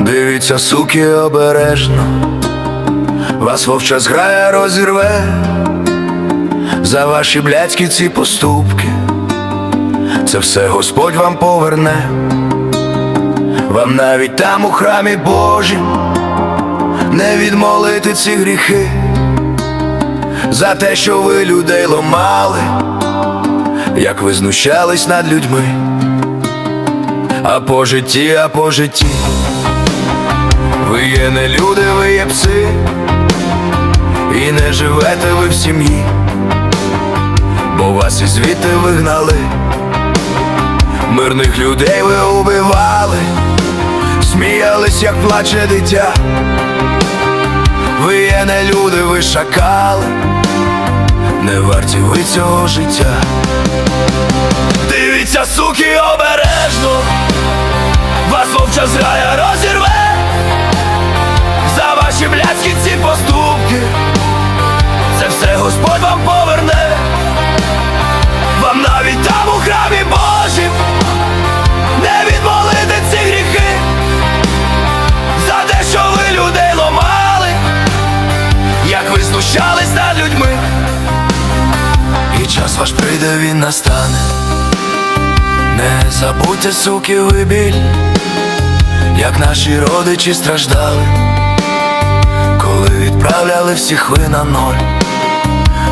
Дивіться, суки, обережно, вас вовча зграя розірве за ваші блядські ці поступки. Це все Господь вам поверне, вам навіть там у храмі Божім не відмолити ці гріхи, за те, що ви людей ломали, як ви знущались над людьми, а по житті, а по житті, ви є не люди, ви є пси, і не живете ви в сім'ї, бо вас і звідти вигнали. Мирних людей ви убивали, сміялись, як плаче дитя. Ви є не люди, ви шакали, не варті ви цього життя. Дивіться, суки, обережно, вас вовча зграя розірве за ваші блядські ці поступки. Час ваш прийде, він настане. Не забудьте, суки, ви біль, як наші родичі страждали, коли відправляли всіх ви на ноль.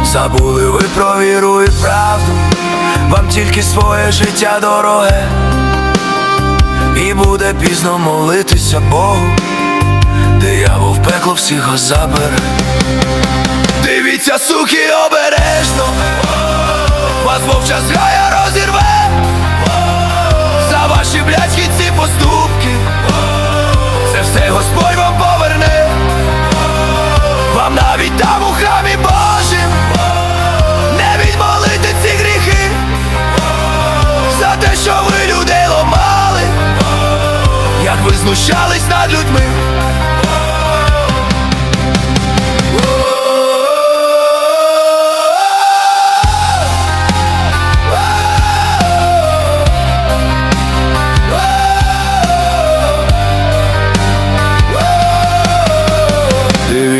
Забули ви про віру і правду, вам тільки своє життя дороге, і буде пізно молитися Богу, диявол в пекло всіх забере. Дивіться, суки, обережно, вас вовча зграя розірве. За ваші блядські ці поступки. Це все Господь вам поверне, вам навіть там у храмі Божим не відмолити ці гріхи, за те, що ви людей ломали, як ви знущались над людьми.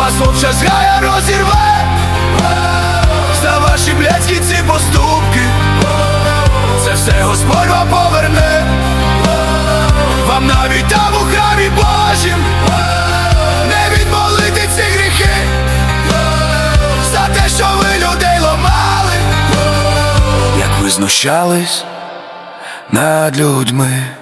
вас вовча зграя розірве. За ваші блядські ці поступки. Це все Господь вам поверне, вам навіть там у храмі Божім. Не відмолити ці гріхи, за те, що ви людей ломали, як ви знущались над людьми.